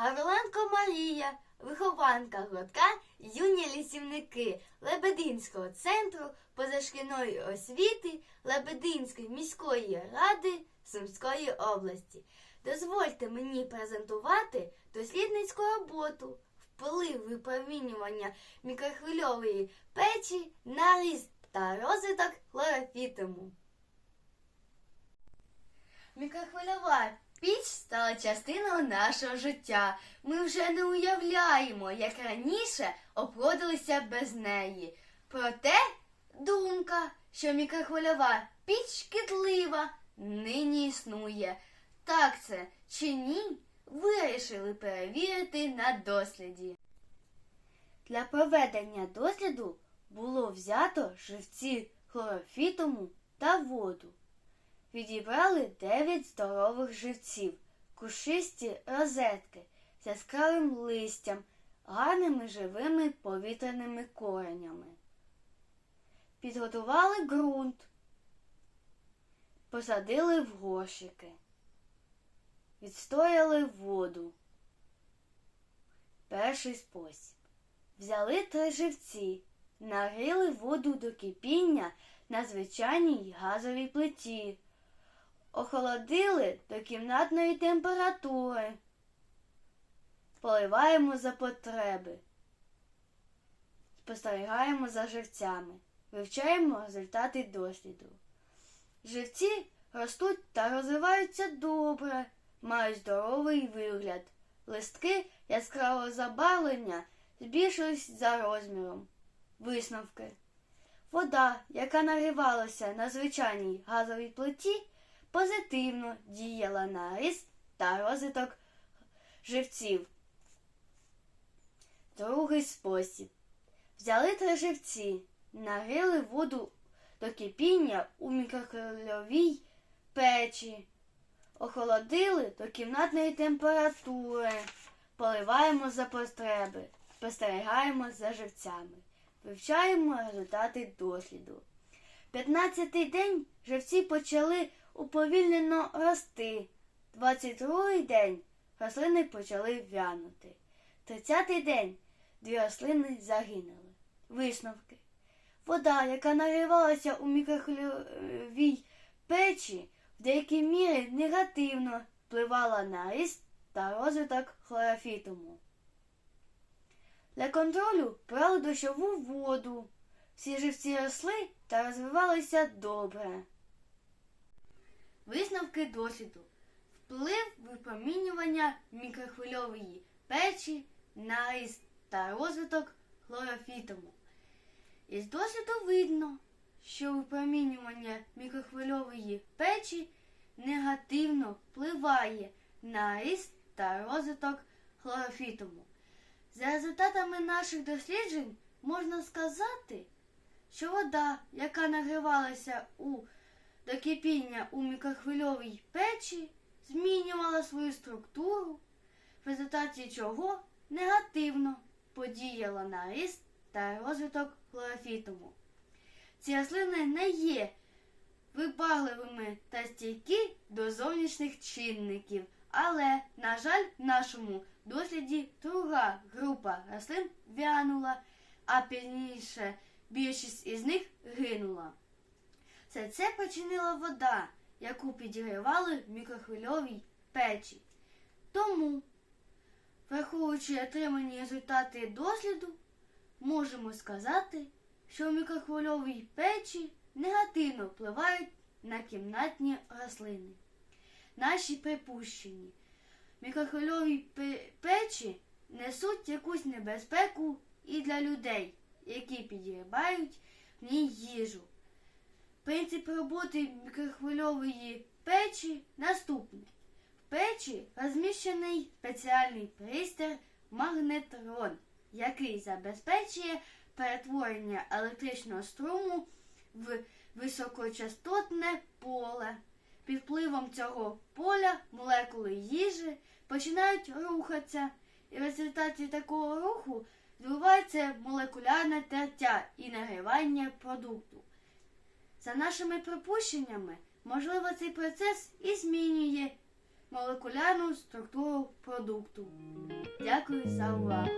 Гавриленко Марія, вихованка гуртка юні лісівники Лебединського центру позашкільної освіти Лебединської міської ради Сумської області. Дозвольте мені презентувати дослідницьку роботу вплив випромінювання мікрохвильової печі на ріст та розвиток хлорофітуму. Мікрохвильова піч стала частиною нашого життя. Ми вже не уявляємо, як раніше обходилися без неї. Проте думка, що мікрохвильова піч шкідлива, нині існує. Так це чи ні, вирішили перевірити на досліді. Для проведення досліду було взято живці хлорофітуму та воду. Відібрали 9 здорових живців, кушисті розетки з яскравим листям, гарними живими повітряними коренями. Підготували ґрунт, посадили в горщики, відстояли воду. Перший спосіб. Взяли три живці, нагріли воду до кипіння на звичайній газовій плиті, охолодили до кімнатної температури. Поливаємо за потреби. Спостерігаємо за живцями. Вивчаємо результати досліду. Живці ростуть та розвиваються добре, мають здоровий вигляд. Листки яскравого забарвлення збільшились за розміром. Висновки. Вода, яка нагрівалася на звичайній газовій плиті, позитивно діяла на ріст та розвиток живців. Другий спосіб. Взяли три живці, нагріли воду до кипіння у мікрохвильовій печі, охолодили до кімнатної температури, поливаємо за потреби, спостерігаємо за живцями, вивчаємо результати досліду. 15-й день живці почали уповільнено рости. 22-й день рослини почали вянути. 30-й день дві рослини загинули. Висновки. Вода, яка нагрівалася у мікрохвильовій печі, в деякій мірі негативно впливала на ріст та розвиток хлорофітуму. Для контролю брали дощову воду. Всі живці росли та розвивалися добре. Висновки досвіду. Вплив випромінювання мікрохвильової печі на ріст та розвиток хлорофітуму. Із досвіду видно, що випромінювання мікрохвильової печі негативно впливає на ріст та розвиток хлорофітуму. За результатами наших досліджень можна сказати, що вода, яка нагрівалася у до кипіння у мікрохвильовій печі, змінювала свою структуру, в результаті чого негативно подіяла на ріст та розвиток хлорофітуму. Ці рослини не є вибагливими та стійкі до зовнішніх чинників, але, на жаль, в нашому досліді друга група рослин вянула, а пізніше більшість із них гинула. Все це починила вода, яку підігрівали в мікрохвильовій печі. Тому, враховуючи отримані результати досліду, можемо сказати, що в мікрохвильовій печі негативно впливають на кімнатні рослини. Наші припущення. Мікрохвильові печі несуть якусь небезпеку і для людей, які підігрібають в ній їжу. Принцип роботи мікрохвильової печі наступний. В печі розміщений спеціальний пристрій магнетрон, який забезпечує перетворення електричного струму в високочастотне поле. Під впливом цього поля молекули їжі починають рухатися, і в результаті такого руху відбувається молекулярне тертя і нагрівання продукту. За нашими припущеннями, можливо, цей процес і змінює молекулярну структуру продукту. Дякую за увагу!